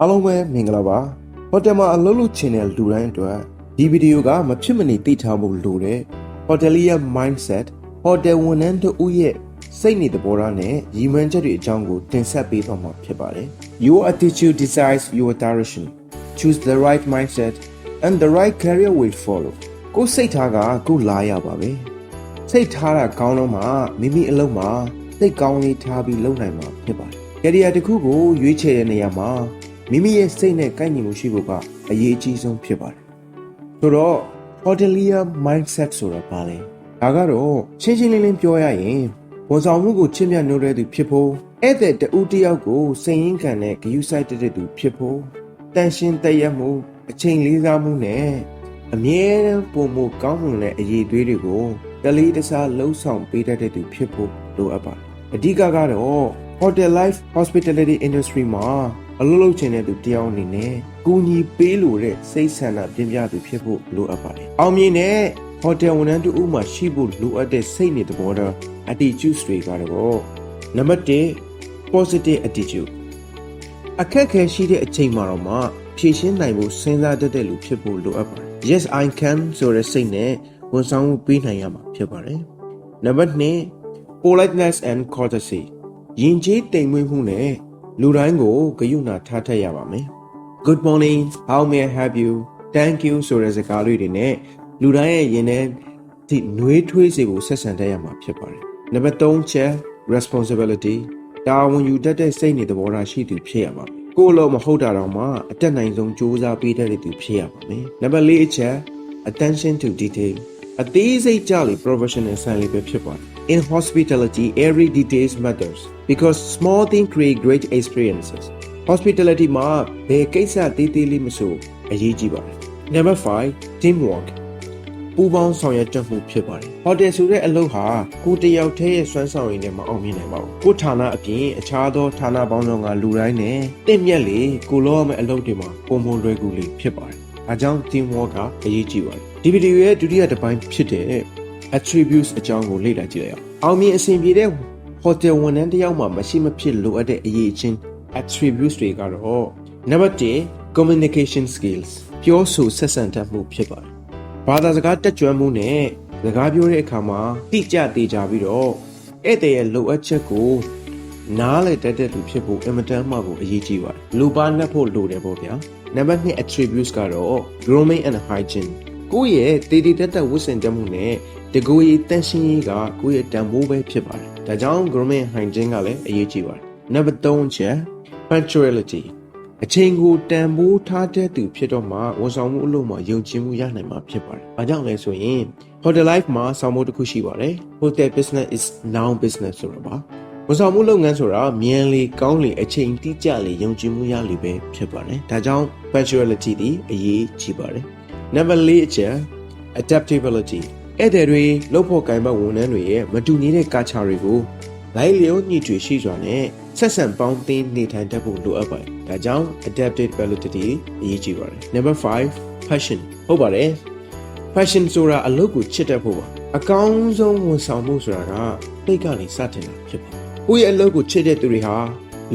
အားလုံးပဲမင်္ဂလာပါဟိုတယ်မှာအလုပ်လုပ်ချင်တဲ့လူတိုင်းအတွက်ဒီဗီဒီယိုကမဖြစ်မနေသိထားဖို့လိုတဲ့ဟိုတယ်ရဲ့ mindset ဟိုတယ်ဝန်ထမ်းတို့ရဲ့စိတ်နေသဘောထားနဲ့ရည်မှန်းချက်တွေအကြောင်းကိုတင်ဆက်ပေးသွားမှာဖြစ်ပါတယ် Your attitude decides your direction choose the right mindset and the right career will follow ကိုယ်စိတ်ထားကကိုယ်လာရပါပဲစိတ်ထားတာကောင်းတော့မှမိမိအလုပ်မှာစိတ်ကောင်းလေးထားပြီးလုပ်နိုင်မှာဖြစ်ပါတယ် career တစ်ခုကိုရွေးချယ်တဲ့နေရာမှာ မိမိရဲ့စိတ်နဲ့ကိုက်ညီမှုရှိဖို့ကအရေးအကြီးဆုံးဖြစ်ပါတယ်ဆိုတော့ hotelier mindset ဆိုတာဘာလဲဒါကတော့ရှင်းရှင်းလင်းလင်းပြောရရင်ဝန်ဆောင်မှုကိုချင့်မြတ်နိုးတဲ့သူဖြစ်ဖို့ဧည့်သည်တဦးတစ်ယောက်ကိုစိတ်ရင်းခံတဲ့ဂရုစိုက်တဲ့သူဖြစ်ဖို့တန်ရှင်းတည့်ရမှုအချိန်လေးစားမှုနဲ့အမြဲတမ်းပုံမှုကောင်းမွန်တဲ့အရေးသွေးတွေကိုတလေးတစားလှုပ်ဆောင်ပေးတတ်တဲ့သူဖြစ်ဖို့လိုအပ်ပါတယ်အဓိကကတော့ hotel life hospitality industry မှာ အလုပ်လုပ်ချင်တဲ့သူတယောက်အနေနဲ့ကူညီပေးလို့တဲ့စိတ်ဆန္ဒပြင်းပြသူဖြစ်ဖို့လိုအပ်ပါတယ်။အောင်မြင်တဲ့ hotel ဝန်ထမ်းတူဦးမှာရှိဖို့လိုအပ်တဲ့စိတ်နေသဘောထား attitude တွေကတော့နံပါတ်1 positive attitude အခက်ခဲရှိတဲ့အချိန်မှာတော့မှဖြည့်ရှင်းနိုင်ဖို့စဉ်းစားတတ်တဲ့လူဖြစ်ဖို့လိုအပ်ပါတယ်။ Yes I can ဆိုတဲ့စိတ်နဲ့ဝန်ဆောင်မှုပေးနိုင်ရမှာဖြစ်ပါတယ်။နံပါတ်2 politeness and courtesy ယဉ်ကျေးတိမ်မွေ့မှုနဲ့ လူတိုင်းကိုဂရုဏာထားထက်ရပါမယ် Good morning how may I help you thank you ဆိုတဲ့စကားလေးတွေနဲ့လူတိုင်းရဲ့ရင်ထဲဒီနှွေးထွေးစေကိုဆက်ဆံတတ်ရမှာဖြစ်ပါတယ်နံပါတ်3ချက် responsibility တာဝန်ယူတတ်တဲ့စိတ်နေသဘောထားရှိသူဖြစ်ရပါမယ်ကိုယ်လုံးမဟုတ်တာတော့မှအတက်နိုင်ဆုံးစူးစမ်းပေးတတ်တဲ့သူဖြစ်ရပါမယ်နံပါတ်4အချက် attention to detail အသေးစိတ်ကြလေ professional ဆန်လေးပဲဖြစ်ပါတယ် In hospitality every details matters because small things create great experiences hospitality မှာဘယ်ကိစ္စသေးသေးလေးမဆိုအရေးကြီးပါတယ် Number 5 teamwork ပူးပေါင်းဆောင်ရွက်တတ်မှုဖြစ်ပါတယ်။ဟိုတယ်ဆိုတဲ့အလုပ်ဟာကိုယ်တယောက်တည်းရဲ့စွမ်းဆောင်ရည်နဲ့မအောင်မြင်နိုင်ပါဘူး။ကိုယ်ဌာနအပြင်အခြားသောဌာနပေါင်းစုံကလူတိုင်းနဲ့တင့်မြက်လေကိုလောရမယ့်အလုပ်တွေမှာပုံမလွယ်ကူလေးဖြစ်ပါတယ်။အဲကြောင့် teamwork ကအရေးကြီးပါတယ်။ဒီဗီဒီယိုရဲ့ဒုတိယတစ်ပိုင်းဖြစ်တဲ့ attributes အကြောင်းကိုလေ့လာကြည့်လိုက်အောင်။အောင်မြင်အဆင်ပြေတဲ့ hotel ဝန်ထမ်းတစ်ယောက်မှမရှိမဖြစ်လိုအပ်တဲ့အရေးအချင်း attributes တွေကတော့ number 1 communication skills ပြောဆိုဆက်ဆံတတ်မှုဖြစ်ပါတယ်။ဘာသာစကားတက်ကြွမှုနဲ့စကားပြောတဲ့အခါမှာတိကျသေးကြပြီးတော့ဧည့်သည်ရဲ့လိုအပ်ချက်ကိုနားလည်တတ်တဲ့သူဖြစ်ဖို့အင်မတန်မှကိုအရေးကြီးပါတယ်။လူပါနှက်ဖို့လိုတယ်ပေါ့ဗျာ။ number 2 attributes ကတော့ grooming and hygiene ကိုယ့်ရဲ့တည်တည်တက်တက်ဝတ်ဆင်တတ်မှုနဲ့တကူရီတန်ရှင်းရေးကကိုယ့်ရဲ့တန်ဖိုးပဲဖြစ်ပါတယ်။ဒါကြောင့် grooming and hygiene ကလည်းအရေးကြီးပါတယ်။ number 3ချက် punctuality အချိန်ကိုတန်ဖိုးထားတဲ့သူဖြစ်တော့မှဝန်ဆောင်မှုအလုပ်မှာယုံကြည်မှုရနိုင်မှာဖြစ်ပါတယ်။ဘာကြောင့်လဲဆိုရင် hotel life မှာဆောင်မှုတစ်ခုရှိပါတယ်။ hotel business is now business ဆိုတာပါ။ဝန်ဆောင်မှုလုပ်ငန်းဆိုတာမြန်လေကောင်းလေအချိန်တိကျလေယုံကြည်မှုရလေပဲဖြစ်ပါတယ်။ဒါကြောင့် punctuality ဒီအရေးကြီးပါတယ်။ number 4အချက် adaptability အဲ့တဲ့တွေလုပ်ဖို့ကံပတ်ဝန်ထမ်းတွေရဲ့မတူညီတဲ့ကာချာတွေကိုလိုက်လျောညီထွေရှိစွာနဲ့ဆက်ဆံပေါင်းသင်းနေထိုင်တတ်ဖို့လိုအပ်ပါတယ်။ဒါကြောင့် adaptability အရေးကြီးပါတယ်။ Number 5 passion ဟုတ်ပါတယ်။ passion ဆိုတာအလုပ်ကိုချစ်တတ်ဖို့ပါ။အကောင်းဆုံးဝန်ဆောင်မှုဆိုတာကတိတ်ကနေစတင်တာဖြစ်ပါတယ်။ကိုယ့်ရဲ့အလုပ်ကိုချစ်တဲ့သူတွေဟာ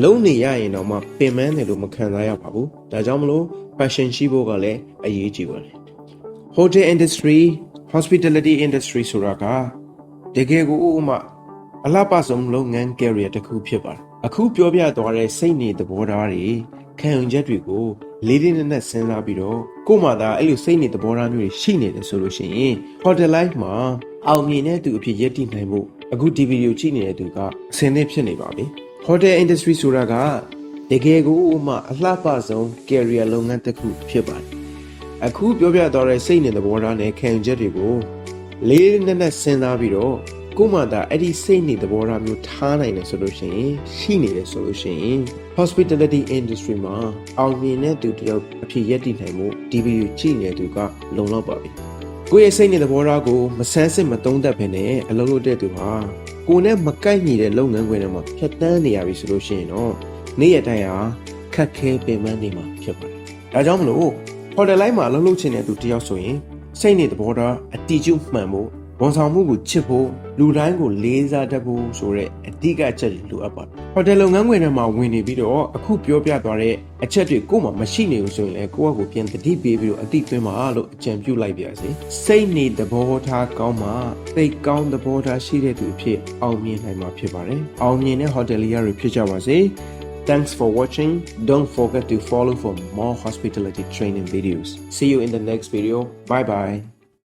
လုံးနေရရင်တော့မှပင်ပန်းတယ်လို့မခံစားရပါဘူး။ဒါကြောင့်မလို့ passion ရှိဖို့ကလည်းအရေးကြီးပါတယ်။ hotel industry hospitality industry ဆိုတာကတကယ်ကိုဥပမာအလှပဆုံးလုပ်ငန်း career တစ်ခုဖြစ်ပါတယ်အခုပြောပြသွားတဲ့စိတ်နေသဘောထားတွေခံယူချက်တွေကိုလေးလေးနက်နက်စဉ်းစားပြီးတော့ကို့မှာသာအဲ့လိုစိတ်နေသဘောထားမျိုးတွေရှိနေတယ်ဆိုလို့ရှိရင် hotel life မှာအောင်မြင်တဲ့သူအဖြစ်ရည်တည်နိုင်ဖို့အခုဒီဗီဒီယိုကြည့်နေတဲ့သူကအဆင်သင့်ဖြစ်နေပါပြီ hotel industry ဆိုတာကတကယ်ကိုဥပမာအလှပဆုံး career လုပ်ငန်းတစ်ခုဖြစ်ပါတယ် အခုပြောပြသွားတဲ့စိတ်နေသဘောထားနဲ့ခံယူချက်တွေကိုလေးလေးနက်နက်စဉ်းစားပြီးတော့ကိုမှသာအဲ့ဒီစိတ်နေသဘောထားမျိုးထားနိုင်တယ်ဆိုလို့ရှိရင်ရှိနေတယ်ဆိုလို့ရှိရင် hospitality industry မှာအောင်မြင်တဲ့သူတယောက်အဖြစ်ရည်တည်နိုင်မှုဒီဗီဒီယိုကြည့်နေတဲ့သူကလုံလောက်ပါပြီကိုယ့်ရဲ့စိတ်နေသဘောထားကိုမဆန်းစစ်မသုံးသပ်ဘဲနဲ့အလုပ်လုပ်တဲ့သူဟာကိုယ်နဲ့မကိုက်ညီတဲ့လုပ်ငန်းခွင်တွေမှာဖြတ်တန်းနေရပြီဆိုလို့ရှိရင်တော့နေ့ရက်တိုင်းဟာခက်ခဲပင်ပန်းနေမှာဖြစ်ပါတယ်ဒါကြောင့်မလို့ hotel line မှာအလုပ်လုပ်ချင်တဲ့သူတယောက်ဆိုရင်စိတ်နေသဘောထားအတီးကျမှန်ဖို့ဝန်ဆောင်မှုကိုချစ်ဖို့လူတိုင်းကိုလေးစားတတ်ဖို့ဆိုတဲ့အဓိကအချက်တွေလိုအပ်ပါတယ်ဟိုတယ်လုပ်ငန်းခွင်ထဲမှာဝင်နေပြီးတော့အခုပြောပြသွားတဲ့အချက်တွေကိုယ်မှမရှိနေဘူးဆိုရင်လည်းကိုယ့်အကိုပြန်တတိပေးပြီးတော့အတိသွင်းပါလို့အကြံပြုလိုက်ပါရစေစိတ်နေသဘောထားကောင်းမှသိတ်ကောင်းသဘောထားရှိတဲ့သူအဖြစ်အောင်မြင်နိုင်မှာဖြစ်ပါတယ်အောင်မြင်တဲ့ဟိုတယ်လီယာတွေဖြစ်ကြပါစေ Thanks for watching. Don't forget to follow for more hospitality training videos. See you in the next video. Bye bye.